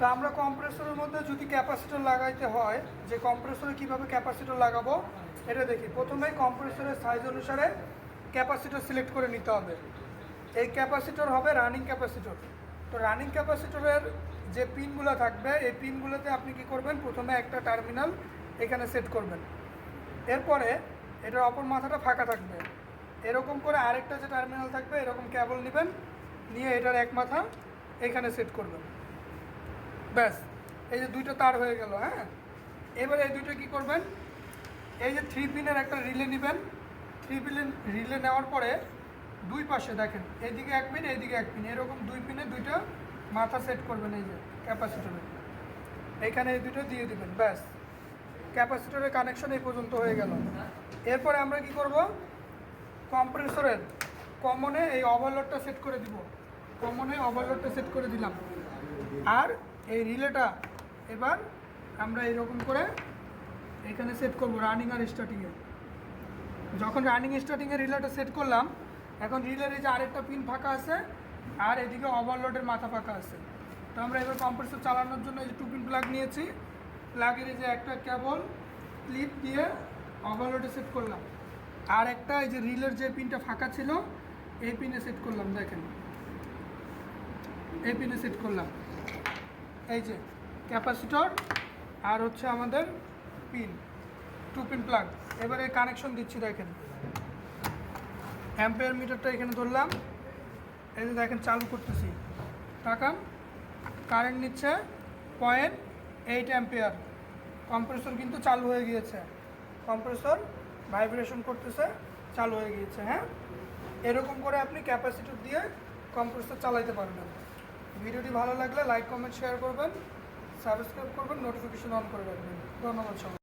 তো আমরা কম্প্রেসরের মধ্যে যদি ক্যাপাসিটর লাগাইতে হয়, যে কম্প্রেসরে কীভাবে ক্যাপাসিটর লাগাবো, এটা দেখি। প্রথমে কম্প্রেসরের সাইজ অনুসারে ক্যাপাসিটর সিলেক্ট করে নিতে হবে। এই ক্যাপাসিটর হবে রানিং ক্যাপাসিটর। তো রানিং ক্যাপাসিটরের যে পিনগুলো থাকবে, এই পিনগুলোতে আপনি কি করবেন? প্রথমে একটা টার্মিনাল এখানে সেট করবেন। এরপরে এটার অপর মাথাটা ফাঁকা থাকবে। এরকম করে আরেকটা যে টার্মিনাল থাকবে, এরকম কেবল নেবেন, নিয়ে এটার এক মাথা এখানে সেট করবেন। ব্যাস, এই যে দুইটা তার হয়ে গেল হ্যাঁ? এবার এই দুইটা কি করবেন? এই যে থ্রি পিনের একটা রিলে নেবেন। থ্রি পিন রিলে নেওয়ার পরে দুই পাশে দেখেন এইদিকে এক পিন এইদিকে এক পিন, এরকম দুই পিনে দুইটা মাথা সেট করবেন এই যে ক্যাপাসিটরে এইখানে এই দুটো দিয়ে দিবেন, ব্যাস। ক্যাপাসিটরের কানেকশন এই পর্যন্ত হয়ে গেল। এরপরে আমরা কি করব? কম্প্রেসরের কমনে এই ওভারলোডটা সেট করে দিব। কমনে ওভারলোডটা সেট করে দিলাম। আর এই রিলেটা এবার আমরা এরকম করে এখানে সেট করব রানিং আর স্টার্টিংয়ে যখন রানিং স্টার্টিংয়ে রিলেটা সেট করলাম, এখন রিলের এই যে আরেকটা পিন ফাঁকা আছে, আর এদিকে ওভারলোডের মাথা ফাঁকা আছে। তো আমরা এবার কম্প্রেসর চালানোর জন্য এই যে টু পিন প্লাগ নিয়েছি। প্লাগের এই যে একটা কেবল ক্লিপ দিয়ে ওভারলোডে সেট করলাম। আর একটা এই যে রিলের যে পিনটা ফাঁকা ছিল, এই পিনে সেট করলাম, দেখেন। এই পিনে সেট করলাম। এই যে ক্যাপাসিটর আর হচ্ছে আমাদের পিন টু পিন প্লাগ এবারে কানেকশন দিচ্ছি, দেখেন। অ্যাম্পেয়ার মিটারটা এখানে ধরলাম। এই যে দেখেন, চালু করতেছি। তাকান কারেন্ট নিচ্ছে পয়েন্ট এইট অ্যাম্পেয়ার কম্প্রেসর কিন্তু চালু হয়ে গিয়েছে। কম্প্রেসর ভাইব্রেশন করতেছে, চালু হয়ে গিয়েছে হ্যাঁ? এরকম করে আপনি ক্যাপাসিটর দিয়ে কম্প্রেসর চালাইতে পারবেন। ভিডিওটি ভালো লাগলে লাইক, কমেন্ট শেয়ার করবেন সাবস্ক্রাইব করবেন নোটিফিকেশন অন করে রাখবেন। ধন্যবাদ সবাই